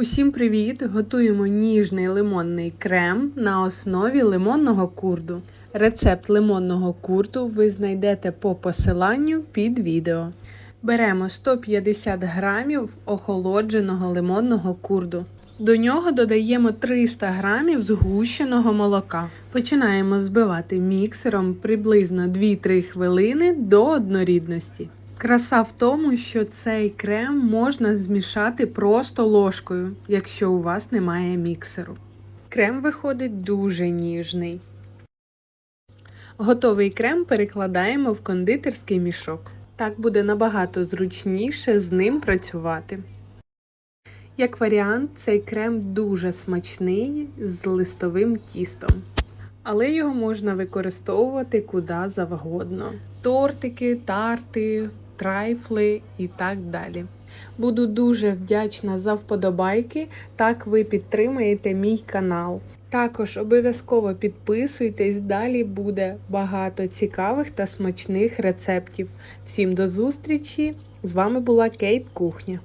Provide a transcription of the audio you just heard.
Усім привіт! Готуємо ніжний лимонний крем на основі лимонного курду. Рецепт лимонного курду ви знайдете по посиланню під відео. Беремо 150 грамів охолодженого лимонного курду. До нього додаємо 300 грамів згущеного молока. Починаємо збивати міксером приблизно 2-3 хвилини до однорідності. Краса в тому, що цей крем можна змішати просто ложкою, якщо у вас немає міксеру. Крем виходить дуже ніжний. Готовий крем перекладаємо в кондитерський мішок. Так буде набагато зручніше з ним працювати. Як варіант, цей крем дуже смачний з листовим тістом. Але його можна використовувати куди завгодно. Тортики, тарти, трайфли і так далі. Буду дуже вдячна за вподобайки, так ви підтримаєте мій канал. Також обов'язково підписуйтесь, далі буде багато цікавих та смачних рецептів. Всім до зустрічі! З вами була Кейт Кухня.